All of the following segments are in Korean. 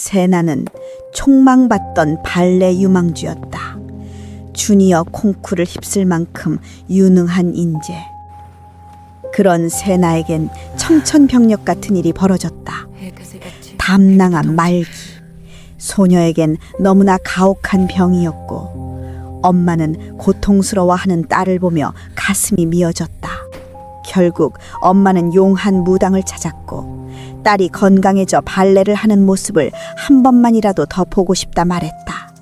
세나는 촉망받던 발레 유망주였다. 주니어 콩쿠르를 휩쓸 만큼 유능한 인재. 그런 세나에겐 청천벽력 같은 일이 벌어졌다. 담낭한 말기. 소녀에겐 너무나 가혹한 병이었고 엄마는 고통스러워하는 딸을 보며 가슴이 미어졌다. 결국 엄마는 용한 무당을 찾았고 딸이 건강해져 발레를 하는 모습을 한 번만이라도 더 보고 싶다 말했다.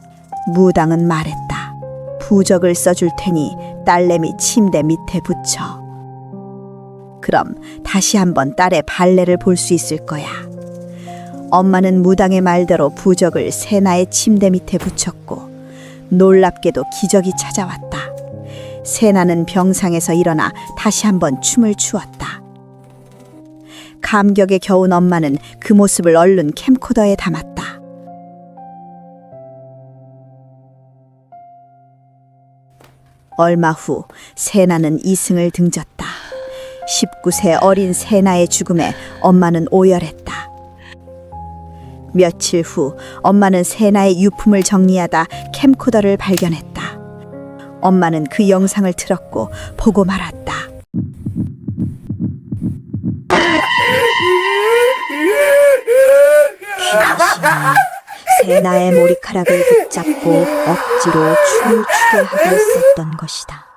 무당은 말했다. 부적을 써줄 테니 딸내미 침대 밑에 붙여. 그럼 다시 한번 딸의 발레를 볼 수 있을 거야. 엄마는 무당의 말대로 부적을 세나의 침대 밑에 붙였고 놀랍게도 기적이 찾아왔다. 세나는 병상에서 일어나 다시 한번 춤을 추었다. 감격에 겨운 엄마는 그 모습을 얼른 캠코더에 담았다. 얼마 후 세나는 이승을 등졌다. 19세 어린 세나의 죽음에 엄마는 오열했다. 며칠 후 엄마는 세나의 유품을 정리하다 캠코더를 발견했다. 엄마는 그 영상을 틀었고 보고 말았다. 세나의 머리카락을 붙잡고 억지로 춤을 추게 하고 있었던 것이다.